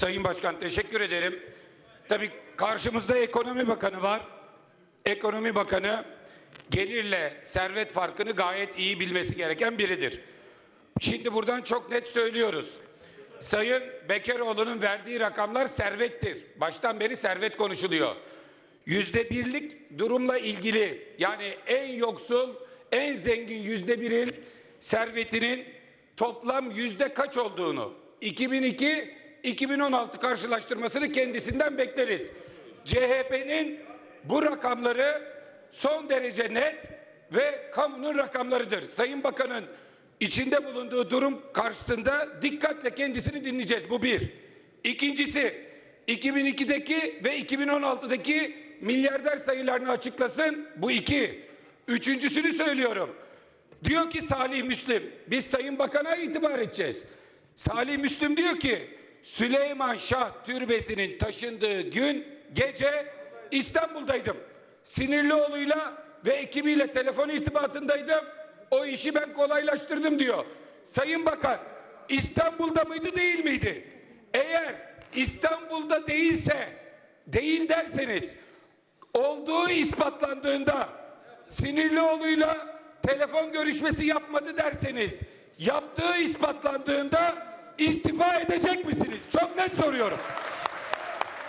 Sayın Başkan teşekkür ederim. Tabii karşımızda Ekonomi Bakanı var. Ekonomi Bakanı gelirle servet farkını gayet iyi bilmesi gereken biridir. Şimdi buradan çok net söylüyoruz. Sayın Bekeroğlu'nun verdiği rakamlar servettir. Baştan beri servet konuşuluyor. Yüzde birlik durumla ilgili yani en yoksul, en zengin yüzde birin servetinin toplam yüzde kaç olduğunu 2002-2016 karşılaştırmasını kendisinden bekleriz. CHP'nin bu rakamları son derece net ve kamunun rakamlarıdır. Sayın Bakan'ın içinde bulunduğu durum karşısında dikkatle kendisini dinleyeceğiz. Bu bir. İkincisi 2002'deki ve 2016'daki milyarder sayılarını açıklasın. Bu iki. Üçüncüsünü söylüyorum. Diyor ki Salih Müslim, biz Sayın Bakan'a itibar edeceğiz. Salih Müslim diyor ki Süleyman Şah Türbesi'nin taşındığı gün gece İstanbul'daydım. Sinirlioğlu'yla ve ekibiyle telefon irtibatındaydım. O işi ben kolaylaştırdım diyor. Sayın Bakan İstanbul'da mıydı değil miydi? Eğer İstanbul'da değilse değil derseniz olduğu ispatlandığında Sinirlioğlu'yla telefon görüşmesi yapmadı derseniz yaptığı ispatlandığında istifa edecek misiniz? Çok net soruyorum.